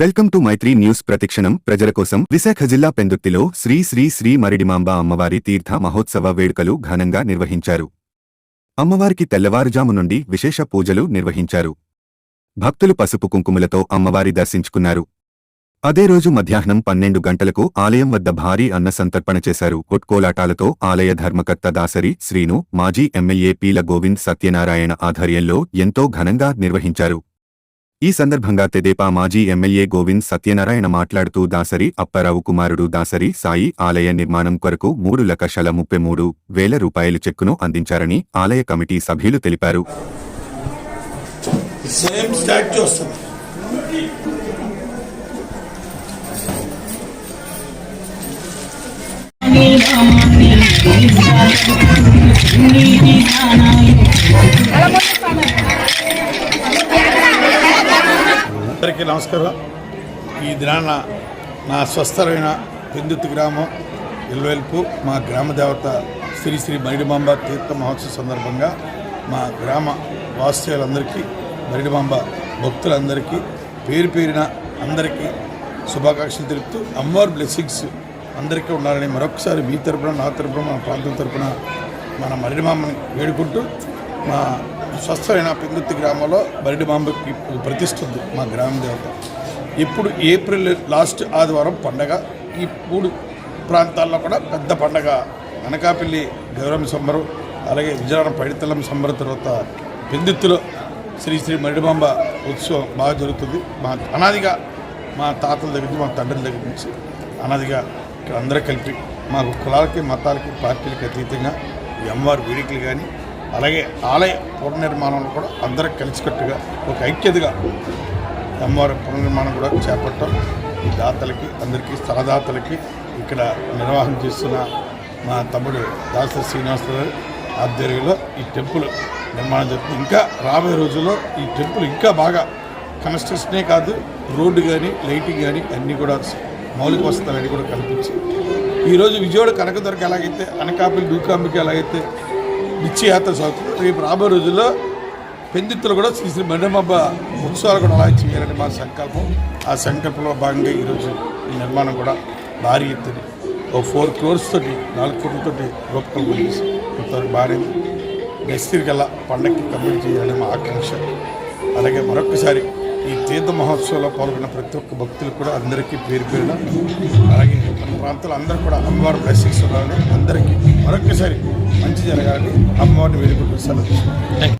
Welcome to Maitri news ప్రతిక్షణం. ప్రజల కోసం విశాఖ జిల్లా పెందుర్తిలో శ్రీ శ్రీ శ్రీ మరిడిమాంబ అమ్మవారి తీర్థ మహోత్సవ వేడుకలు ఘనంగా నిర్వహించారు. అమ్మవారికి తెల్లవారుజాము నుండి విశేష పూజలు నిర్వహించారు. భక్తులు పసుపు కుంకుమలతో అమ్మవారి దర్శించుకున్నారు. అదే రోజు మధ్యాహ్నం పన్నెండు గంటలకు ఆలయం వద్ద భారీ అన్న సంతర్పణ చేశారు కొట్కోలాటాలతో ఆలయ ధర్మకర్త దాసరి శ్రీను మాజీ ఎమ్మెల్యే పీల గోవింద్ సత్యనారాయణ ఆధ్వర్యంలో ఎంతో ఘనంగా నిర్వహించారు. ఈ సందర్భంగా తెదేపా మాజీ ఎమ్మెల్యే గోవింద్ సత్యనారాయణ మాట్లాడుతూ దాసరి అప్పారావు కుమారుడు దాసరి సాయి ఆలయ నిర్మాణం కొరకు మూడు లక్షల ముప్పై మూడు వేల రూపాయల చెక్కును అందించారని ఆలయ కమిటీ సభ్యులు తెలిపారు అందరికీ నమస్కారం. ఈ దినాన నా స్వస్థలమైన పెందుతు గ్రామం ఇల్వెల్పు మా గ్రామ దేవత శ్రీ శ్రీ మరిడిమాంబ తీర్థ మహోత్సవ సందర్భంగా మా గ్రామ వాస్తవ్యులందరికీ మరిడిమాంబ భక్తులందరికీ పేరు పేరిన అందరికీ శుభాకాంక్షలు తెలుపుతూ అమ్మవారి బ్లెస్సింగ్స్ అందరికీ ఉండాలని మరొకసారి మీ తరపున నా తరపున మన ప్రాంతం తరపున మన మరిడిమాంబని వేడుకుంటూ మా స్వస్థమైన పెందుర్తి గ్రామంలో మర్రి బాంబకి ప్రతిస్తుంది మా గ్రామ దేవత. ఇప్పుడు ఏప్రిల్ లాస్ట్ ఆదివారం పండగ. ఈ మూడు ప్రాంతాల్లో కూడా పెద్ద పండగ. అనకాపల్లి గౌరవం సంబరం అలాగే విజయనగరం పైడితలం సంబరం తర్వాత పెందుత్తులో శ్రీ శ్రీ మరిడిమాంబ ఉత్సవం బాగా జరుగుతుంది. మా అనాదిగా మా తాతల దగ్గర నుంచి మా తండ్రుల దగ్గర నుంచి అనాదిగా ఇక్కడ అందరూ కలిపి మాకు కులాలకి మతాలకి పార్టీలకి అతీతంగా ఎంఆర్ వేడుకలు కానీ అలాగే ఆలయ పునర్నిర్మాణంలో కూడా అందరూ కలిసికట్టుగా ఒక ఐక్యతగా అమ్మవారి పునర్నిర్మాణం కూడా చేపట్టడం. ఈ దాతలకి అందరికీ స్థలదాతలకి ఇక్కడ నిర్వహణ చేస్తున్న మా తమ్ముడు దాసరి శ్రీనివాసరావు ఆధ్వర్యంలో ఈ టెంపుల్ నిర్మాణం జరుగుతుంది. ఇంకా రాబోయే రోజుల్లో ఈ టెంపుల్ ఇంకా బాగా కన్స్ట్రక్షనే కాదు రోడ్డు కానీ లైటింగ్ కానీ అన్నీ కూడా మౌలిక వసతులు కూడా కల్పించి ఈరోజు విజయవాడ కనకదుర్గ ఎలాగైతే అనకాపల్లి దూకాంబికి ఎలాగైతే నిత్యయాత్ర సాగుతుంది రేపు రాబోయే రోజుల్లో పెందిత్తులు కూడా శ్రీ శ్రీ మండమబ్బ ఉత్సవాలు కూడా అలా చేయాలని మా సంకల్పం. ఆ సంకల్పంలో భాగంగా ఈరోజు ఈ నిర్మాణం కూడా భారీ ఎత్తుని ఓ ఫోర్ క్రోర్స్ తోటి నాలుగు కోట్లతోటి రూపకల్పన చేసి ఇంతవరకు భారీ నెక్స్ట్ కల్లా పండగకి కంప్లీట్ చేయాలని మా ఆకాంక్ష. అలాగే మరొకసారి ఈ తీర్థ మహోత్సవంలో పాల్గొన్న ప్రతి ఒక్క భక్తులు కూడా అందరికీ పేరు పేరున అలాగే మన ప్రాంతంలో అందరూ కూడా అమ్మవారి బ్లెస్సింగ్స్ ఉండాలని అందరికీ మరొకసారి మంచి జరగాలని అమ్మవారిని వేడుకుంటూ సెలవు